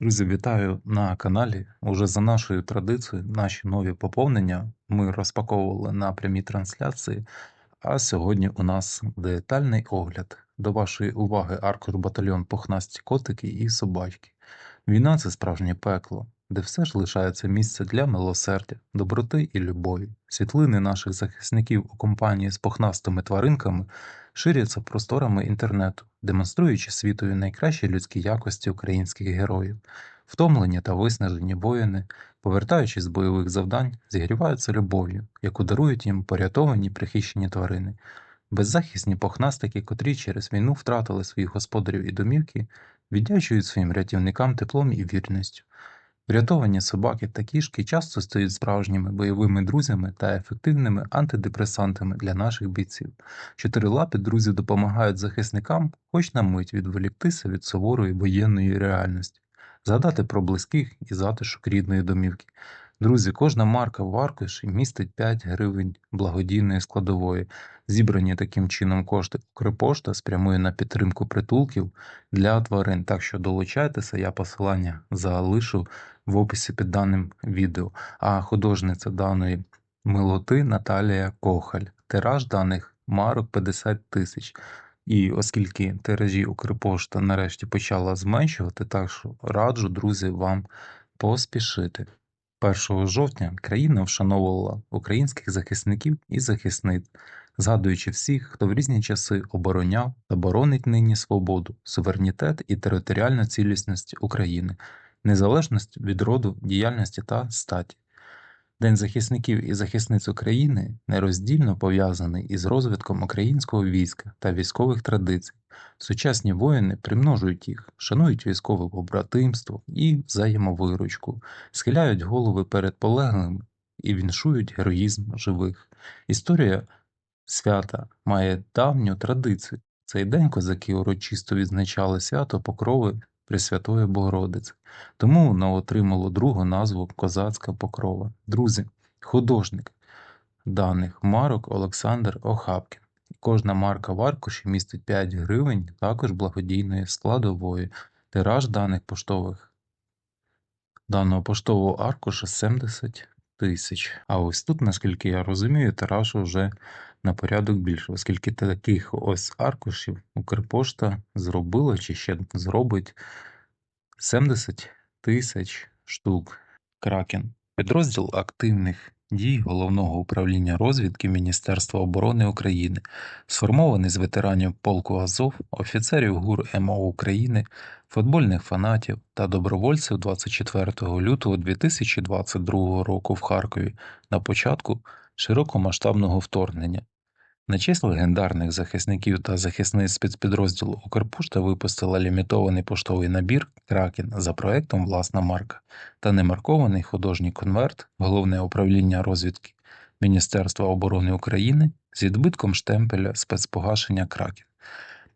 Друзі, вітаю на каналі. Уже за нашою традицією, наші нові поповнення ми розпаковували на прямій трансляції. А сьогодні у нас детальний огляд. До вашої уваги аркуш батальйон Пухнасті котики і собачки. Війна це справжнє пекло, де все ж лишається місце для милосердя, доброти і любові. Світлини наших захисників у компанії з пухнастими тваринками ширяться просторами інтернету, демонструючи світові найкращі людські якості українських героїв. Втомлені та виснажені воїни, повертаючись з бойових завдань, зігріваються любов'ю, яку дарують їм порятовані прихищені тварини. Беззахисні похнастики, котрі через війну втратили своїх господарів і домівки, віддячують своїм рятівникам теплом і вірністю. Врятовані собаки та кішки часто стають справжніми бойовими друзями та ефективними антидепресантами для наших бійців. Чотирилапі друзі допомагають захисникам хоч на мить відволіктися від суворої воєнної реальності, згадати про близьких і затишок рідної домівки. Друзі, кожна марка в аркуші містить 5 гривень благодійної складової. Зібрані таким чином кошти Укрпошта спрямує на підтримку притулків для тварин. Так що долучайтеся, я посилання залишу в описі під даним відео. А художниця даної милоти Наталія Кохаль. Тираж даних марок 50 тисяч. І оскільки тиражі Укрпошта нарешті почала зменшувати, так що раджу, друзі, вам поспішити. 1 жовтня країна вшановувала українських захисників і захисниць, згадуючи всіх, хто в різні часи обороняв та боронить нині свободу, суверенітет і територіальну цілісність України, незалежність від роду, діяльності та статі. День захисників і захисниць України нероздільно пов'язаний із розвитком українського війська та військових традицій. Сучасні воїни примножують їх, шанують військове побратимство і взаємовиручку, схиляють голови перед полеглими і віншують героїзм живих. Історія свята має давню традицію. Цей день козаки урочисто відзначали свято Покрови Пресвятої Богородиці, тому воно отримало другу назву Козацька Покрова. Друзі, художник даних марок Олександр Охапкін. Кожна марка в аркуші містить 5 гривень, також благодійної складової. Тираж даних поштових даного поштового аркуша 70 тисяч. А ось тут, наскільки я розумію, тираж вже на порядок більше, оскільки таких ось аркушів Укрпошта зробила чи ще зробить 70 тисяч штук. Кракен. Підрозділ активних дій Головного управління розвідки Міністерства оборони України, сформований з ветеранів полку Азов, офіцерів ГУР МО України, футбольних фанатів та добровольців 24 лютого 2022 року в Харкові на початку широкомасштабного вторгнення. На честь легендарних захисників та захисниць спецпідрозділу Укрпошта випустила лімітований поштовий набір Кракен за проектом Власна марка та немаркований художній конверт Головне управління розвідки Міністерства оборони України з відбитком штемпеля спецпогашення Кракен.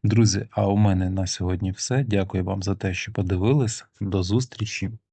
Друзі, а у мене на сьогодні все. Дякую вам за те, що подивились. До зустрічі!